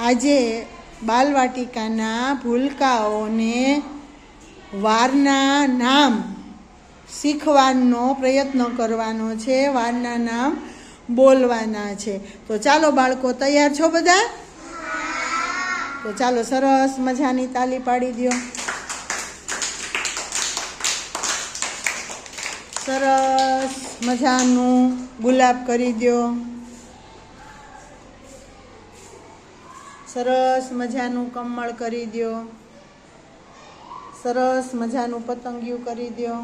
આજે બાલવાટિકાના ભૂલકાઓને વારના નામ શીખવાનો પ્રયત્ન કરવાનો છે, વારના નામ બોલવાના છે. તો ચાલો બાળકો, તૈયાર છો બધા? તો ચાલો સરસ મજાની તાલી પાડી દો સરસ મજાનું ગુલાબ કરી દો સરસ મજાનું કમળ કરી દો સરસ મજાનું પતંગિયું કરી દો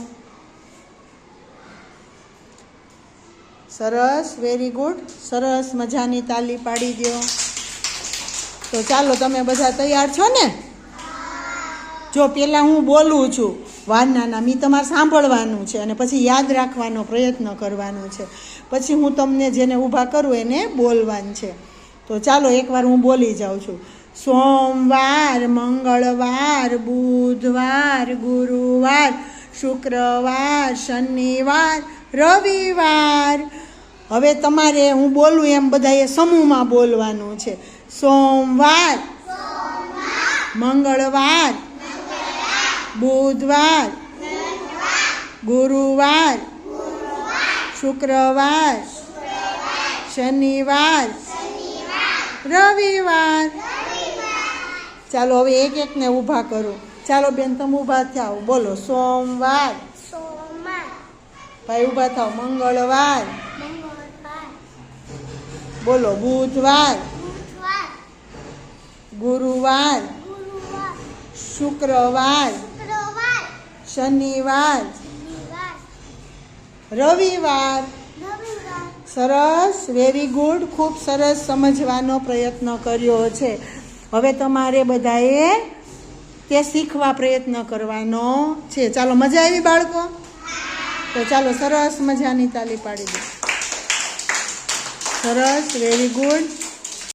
સરસ વેરી ગુડ સરસ મજાની તાલી પાડી દો તો ચાલો તમે બધા તૈયાર છો ને? જો પહેલાં હું બોલું છું વારના મી તમારે સાંભળવાનું છે અને પછી યાદ રાખવાનો પ્રયત્ન કરવાનો છે. પછી હું તમને જેને ઊભા કરું એને બોલવાનું છે. તો ચાલો એકવાર હું બોલી જાઉં છું. સોમવાર, મંગળવાર, બુધવાર, ગુરુવાર, શુક્રવાર, શનિવાર, રવિવાર. હવે તમારે હું બોલું એમ બધાએ સમૂહમાં બોલવાનું છે. સોમવાર, મંગળવાર, બુધવાર, ગુરુવાર, શુક્રવાર, શનિવાર રવિવાર. ચાલો હવે એક એકને ઊભા કરો. ચાલો બેન તમે ઊભા થાવ બોલો સોમવાર. ભાઈ ઊભા થાવ મંગળવાર. બોલો બુધવાર. ગુરુવાર. શુક્રવાર. શનિવાર. રવિવાર. સરસ વેરી ગુડ ખૂબ સરસ સમજવાનો પ્રયત્ન કર્યો છે. હવે તમારે બધાએ તે શીખવા પ્રયત્ન કરવાનો છે. ચાલો, મજા આવી બાળકો? તો ચાલો, સરસ મજાની તાલી પાડી દો. સરસ વેરી ગુડ